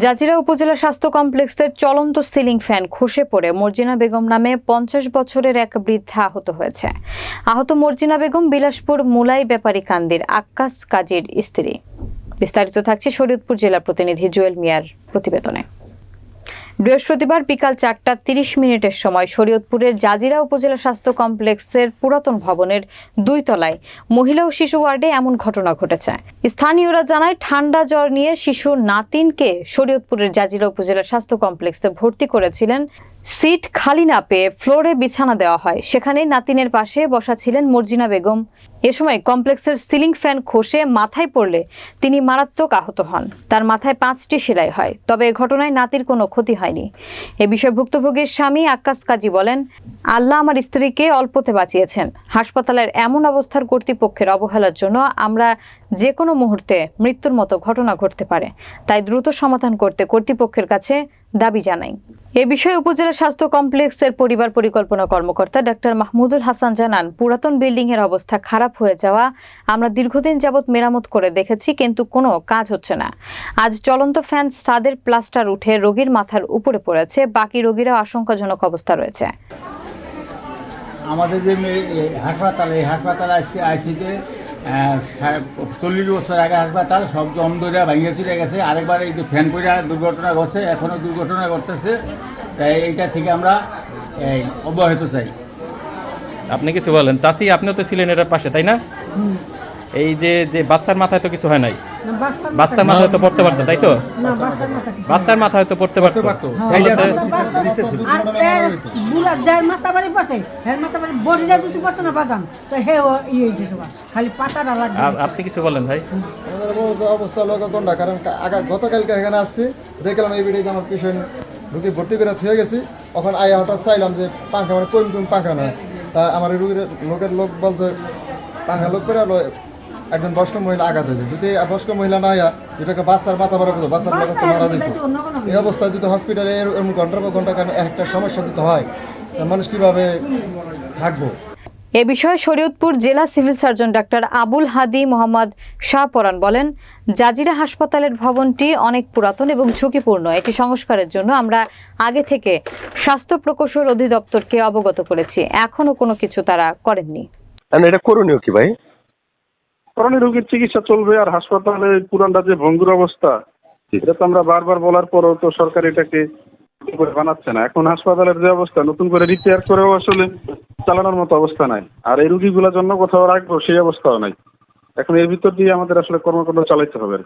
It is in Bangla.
জাজিরা উপজেলা স্বাস্থ্য কমপ্লেক্সের চলন্ত সিলিং ফ্যান খসে পড়ে মর্জিনা বেগম নামে পঞ্চাশ বছরের এক বৃদ্ধা আহত হয়েছে। আহত মর্জিনা বেগম বিলাসপুর মুলাই ব্যাপারী কান্দির আক্কাস কাজীর স্ত্রী। বিস্তারিত থাকছে শরীয়তপুর জেলা প্রতিনিধি জুয়েল মিয়ার প্রতিবেদনে। বৃহস্পতিবার বিকাল চারটা তিরিশ মিনিটের সময় শরীয়তপুরের জাজিরা উপজেলা স্বাস্থ্য কমপ্লেক্সের পুরাতন ভবনের দুই তলায় মহিলা ও শিশু ওয়ার্ডে এমন ঘটনা ঘটেছে। স্থানীয়রা জানায়, ঠান্ডা জ্বর নিয়ে শিশু নাতিনকে শরীয়তপুরের জাজিরা উপজেলা স্বাস্থ্য কমপ্লেক্সে ভর্তি করেছিলেন। সিট খালি না পেয়ে ফ্লোরে বিছানা দেওয়া হয়। সেখানে নাতিনের পাশে বসা ছিলেন মর্জিনা বেগম। এ সময় কমপ্লেক্সের সিলিং ফ্যান খসে মাথায় পড়লে তিনি মারাত্মক আহত হন। তার মাথায় পাঁচটি সেলাই হয়, তবে এ ঘটনায় নাতির কোনো ক্ষতি হয়নি। এ বিষয়ে ভুক্তভোগীর স্বামী আক্কাস কাজী বলেন, আল্লাহ আমার স্ত্রীকে অল্পতে বাঁচিয়েছেন। হাসপাতালের এমন অবস্থার কর্তৃপক্ষের অবহেলার জন্য আমরা যে কোনো মুহূর্তে মৃত্যুর মতো ঘটনা ঘটতে পারে। তাই দ্রুত সমাধান করতে কর্তৃপক্ষের কাছে দাবি জানাই। এ বিষয়ে উপজেলা স্বাস্থ্য কমপ্লেক্সের পরিবার পরিকল্পনা কর্মকর্তা ডাক্তার মাহমুদুল হাসান জানান, পুরাতন বিল্ডিং এর অবস্থা খারাপ হয়ে যাওয়া আমরা দীর্ঘদিন যাবৎ মেরামত করে দেখেছি, কিন্তু কোনো কাজ হচ্ছে না। আজ চলন্ত ফ্যান সাদের প্লাস্টার উঠে রোগীর মাথার উপরে পড়েছে, বাকি রোগীরা আশঙ্কাজনক অবস্থা রয়েছে। আমাদের যে হাসপাতাল হাসপাতালে আইসিতে চল্লিশ বছর আগে হাসপাতাল সব জম ধরে ভাঙিয়ে চলে গেছে আরেকবার এই যে ফ্যান করে দুর্ঘটনা ঘটছে এখনও দুর্ঘটনা ঘটতেছে। তাই এইটা থেকে আমরা এই অব্যাহত চাই। আপনি কিছু বলেন। চাচি আপনিও তো ছিলেন এটার পাশে তাই না? এই যে যে বাচ্চার মাথায় তো কিছু হয় নাই। বাচ্চার বাচ্চার মাথায় তো পড়তে পারতো তাই তো? বাচ্চার মাথা মাথায় পড়তে পারতো। সেইটা আর এর বুড়া যার মাথা বাড়ি পাশে হের মাথা বাড়ি বডিটা যদি পারতো না বাদাম তো হে ইয়ে হয়েছে খালি পাতাটা লাগবে। আপনি কিছু বলেন ভাই। অবস্থা- অবস্থা লোক কোনটা কারণ আগা গতকালকে এখানে আসছি দেখলাম এই ভিডিও আমার পেশেন্ট ঢুকে ভর্তি করে হয়ে গেছি। তখন আই হঠাৎ চাইলাম যে পাঙ্খা মানে কম কম পাঙ্খা নয় তা আমার এই রুগীর লোকের লোক বলছে পাঙ্খা লোক করে একজন বয়স্ক মহিলা আঘাত হয়েছে। যদি বয়স্ক মহিলা না হইয়া যেটাকে বাচ্চার মাথা বড় করতো বাচ্চার লোক তো মারা যেত। এই অবস্থায় যদি হসপিটালে এরকম ঘণ্টার পর ঘণ্টা কারণে একটা সমস্যা যদি হয় মানুষ কীভাবে থাকব? এ বিষয়ে শরীয়তপুর জেলা civil surgeon doctor Abul Hadi Mohammad Shah Paran বলেন জাজিরা হাসপাতালের ভবনটি অনেক পুরাতন এবং ঝুঁকিপূর্ণ। এটি সংস্কারের জন্য আমরা আগে থেকে স্বাস্থ্য প্রকৌশল অধিদপ্তরকে অবগত করেছি। এখনও কোনো কিছু তারা করেননি। না এটা করণীয় কি ভাই? করোনা রোগীর চিকিৎসা চলবে আর হাসপাতালে পুরানটা যে ভঙ্গুর অবস্থা এটা তো আমরা বারবার বলার পরও তো সরকার এটাকে করে বানাচ্ছে না। এখন হাসপাতালের যে অবস্থা নতুন করে রিপেয়ার করেও আসলে চালানোর মতো অবস্থা নাই। আর এই রুগীগুলোর জন্য কোথাও রাখব সেই অবস্থাও নাই। এখন এর ভিতর দিয়ে আমাদের আসলে কর্মকাণ্ড চালাইতে হবে